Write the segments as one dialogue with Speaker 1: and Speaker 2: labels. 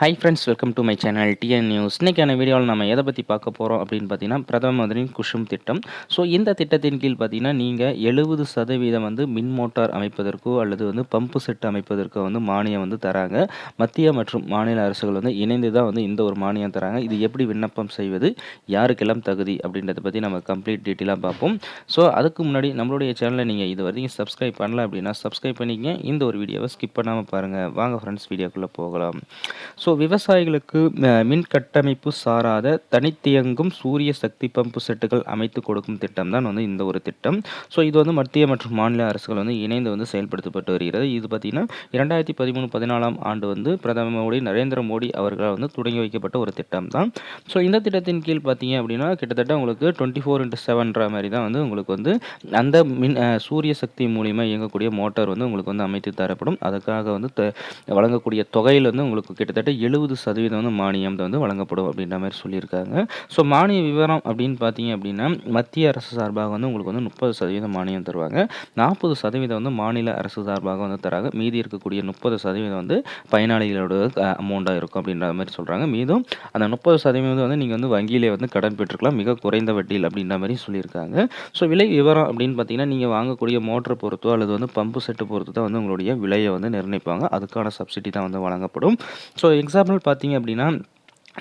Speaker 1: Hi friends welcome to my channel TN news இன்றைக்கான வீடியோவில் நம்ம எதை பற்றி பார்க்க போகிறோம் அப்படின்னு பார்த்தீங்கன்னா பிரதம மந்திரியின் குஷும் திட்டம். ஸோ இந்த திட்டத்தின் கீழ் பார்த்தீங்கன்னா நீங்கள் எழுபது சதவீதம் வந்து மின் மோட்டார் அமைப்பதற்கோ அல்லது வந்து பம்பு செட் அமைப்பதற்கோ வந்து மானியம் வந்து தராங்க. மத்திய மற்றும் மாநில அரசுகள் வந்து இணைந்து தான் வந்து இந்த ஒரு மானியம் தராங்க. இது எப்படி விண்ணப்பம் செய்வது யாருக்கெல்லாம் தகுதி அப்படின்றத பற்றி நம்ம கம்ப்ளீட் டீட்டெயிலாக பார்ப்போம். ஸோ அதுக்கு முன்னாடி நம்மளுடைய சேனலை நீங்கள் இது வரைக்கும் சப்ஸ்கிரைப் பண்ணல அப்படின்னா சப்ஸ்கிரைப் பண்ணிக்கங்க. இந்த ஒரு வீடியோவை ஸ்கிப் பண்ணாமல் பாருங்கள் வாங்க ஃப்ரெண்ட்ஸ் வீடியோக்குள்ளே போகலாம். ஸோ ஸோ விவசாயிகளுக்கு மின் கட்டமைப்பு சாராத தனித்தியங்கும் சூரிய சக்தி பம்பு செட்டுகள் அமைத்து கொடுக்கும் திட்டம் தான் வந்து இந்த ஒரு திட்டம். ஸோ இது வந்து மத்திய மற்றும் மாநில அரசுகள் வந்து இணைந்து வந்து செயல்படுத்தப்பட்டு வருகிறது. இது பார்த்திங்கன்னா இரண்டாயிரத்தி பதிமூணு பதினாலாம் ஆண்டு வந்து பிரதமர் மோடி நரேந்திர மோடி அவர்களால் வந்து தொடங்கி வைக்கப்பட்ட ஒரு திட்டம் தான் ஸோ இந்த திட்டத்தின் கீழ் பார்த்தீங்க அப்படின்னா கிட்டத்தட்ட உங்களுக்கு டுவெண்ட்டி ஃபோர் இன்ட்டு செவன்ற மாதிரி தான் வந்து உங்களுக்கு வந்து அந்த மின் சூரிய சக்தி மூலிமா இயங்கக்கூடிய மோட்டார் வந்து உங்களுக்கு வந்து அமைத்து தரப்படும். அதுக்காக வந்து த- வழங்கக்கூடிய தொகையில் வந்து உங்களுக்கு கிட்டத்தட்ட எழுபது சதவீதம் வந்து மானியம் வந்து வழங்கப்படும் அப்படின்ற மாதிரி சொல்லியிருக்காங்க. ஸோ மானிய விவரம் அப்படின்னு பார்த்தீங்க அப்படின்னா மத்திய அரசு சார்பாக வந்து உங்களுக்கு வந்து முப்பது சதவீதம் மானியம் தருவாங்க. நாற்பது சதவீதம் வந்து மாநில அரசு சார்பாக வந்து தராங்க. மீதி இருக்கக்கூடிய முப்பது சதவீதம் வந்து பயனாளிகளோட அமௌண்ட்டாக இருக்கும் அப்படின்ற மாதிரி சொல்கிறாங்க மீதும் அந்த முப்பது சதவீதம் வந்து நீங்கள் வந்து வங்கியிலே வந்து கடன் பெற்றுக்கலாம். மிக குறைந்த வட்டியில் அப்படின்ற மாதிரி சொல்லியிருக்காங்க. ஸோ விலை விவரம் அப்படின்னு பார்த்தீங்கன்னா நீங்கள் வாங்கக்கூடிய மோட்டரை பொறுத்தோ அல்லது வந்து பம்பு செட்டு பொறுத்து தான் வந்து உங்களுடைய விலையை வந்து நிர்ணயிப்பாங்க. அதுக்கான சப்சிடி தான் வந்து வழங்கப்படும். ஸோ எக்ஸாம்பிள் பார்த்தீங்க அப்படின்னா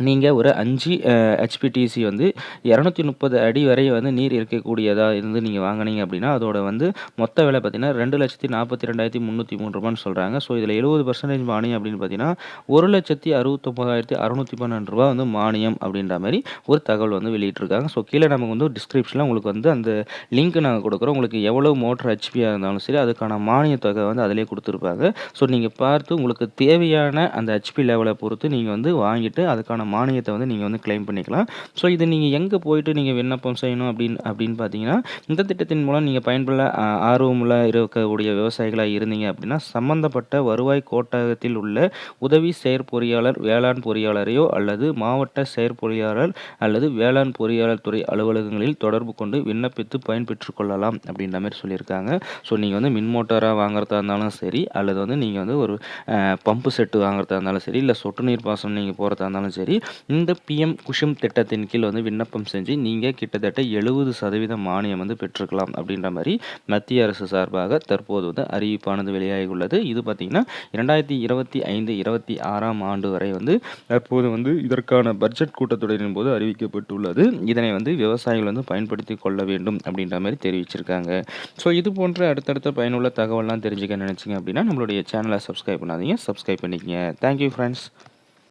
Speaker 1: நீங்கள் ஒரு அஞ்சு ஹெச்பிடிசி வந்து இரநூத்தி முப்பது அடி வரை வந்து நீர் இருக்கக்கூடியதாக இருந்து நீங்கள் வாங்குனீங்க அப்படின்னா அதோட வந்து மொத்த விலை பார்த்தீங்கன்னா ரெண்டு லட்சத்தி நாற்பத்தி ரெண்டாயிரத்தி முந்நூற்றி மூணு ரூபான்னு சொல்கிறாங்க ஸோ இதில் எழுபது பர்சன்டேஜ் மானியம் அப்படின்னு பார்த்தீங்கன்னா ஒரு லட்சத்தி அறுபத்தொம்பதாயிரத்தி அறுநூற்றி பன்னெண்டு ரூபா வந்து மானியம் அப்படின்ற மாதிரி ஒரு தகவல் வந்து வெளியிட்டிருக்காங்க. ஸோ கீழே நமக்கு வந்து டிஸ்கிரிப்ஷனில் உங்களுக்கு வந்து அந்த லிங்க் நாங்கள் கொடுக்குறோம். உங்களுக்கு எவ்வளோ மோட்டர் ஹெச்பியாக இருந்தாலும் சரி அதுக்கான மானிய தொகை வந்து அதிலே கொடுத்துருப்பாங்க. ஸோ நீங்கள் பார்த்து உங்களுக்கு தேவையான அந்த ஹெச்பி லெவலை பொறுத்து நீங்கள் வந்து வாங்கிட்டு அதுக்கான மானியத்தை வந்து நீங்கள் வந்து கிளைம் பண்ணிக்கலாம். ஸோ இது நீங்கள் எங்கே போயிட்டு நீங்கள் விண்ணப்பம் செய்யணும் அப்படின்னு அப்படின்னு பார்த்தீங்கன்னா இந்த திட்டத்தின் மூலம் நீங்கள் பயன்பட ஆர்வமுள்ள இருக்கக்கூடிய விவசாயிகளாக இருந்தீங்க அப்படின்னா சம்பந்தப்பட்ட வருவாய் கோட்டகத்தில் உள்ள உதவி செயற்பொறியாளர் வேளாண் பொறியாளரையோ அல்லது மாவட்ட செயற்பொறியாளர் அல்லது வேளாண் பொறியாளர் துறை அலுவலகங்களில் தொடர்பு கொண்டு விண்ணப்பித்து பயன்பெற்றுக் கொள்ளலாம் அப்படின்ற மாதிரி சொல்லியிருக்காங்க. ஸோ நீங்கள் வந்து மின் மோட்டாராக வாங்குறதா இருந்தாலும் சரி அல்லது வந்து நீங்கள் வந்து ஒரு பம்பு செட்டு வாங்குறதா இருந்தாலும் சரி இல்லை சொட்டு நீர் பாசனம் நீங்கள் போகிறதா இருந்தாலும் சரி இந்த பிஎம் குஷும் திட்டத்தின் கீழ் வந்து விண்ணப்பம் செஞ்சு நீங்கள் கிட்டத்தட்ட எழுபது சதவீதம் மானியம் வந்து பெற்றுக்கலாம் அப்படின்ற மாதிரி மத்திய அரசு சார்பாக தற்போது வந்து அறிவிப்பானது வெளியாகி உள்ளது இது பார்த்திங்கன்னா இரண்டாயிரத்தி இருபத்தி ஐந்து இருபத்தி ஆறாம் ஆண்டு வரை வந்து தற்போது வந்து இதற்கான பட்ஜெட் கூட்டத்தொடரின் போது அறிவிக்கப்பட்டுள்ளது. இதனை வந்து விவசாயிகள் வந்து பயன்படுத்தி கொள்ள வேண்டும் அப்படின்ற மாதிரி தெரிவிச்சிருக்காங்க. ஸோ இது போன்ற அடுத்தடுத்த பயனுள்ள தகவல்லாம் தெரிஞ்சுக்க நினச்சிங்க அப்படின்னா நம்மளுடைய சேனலை சப்ஸ்கிரைப் பண்ணாதீங்க. சப்ஸ்கிரைப் பண்ணிக்கங்க. Thank you friends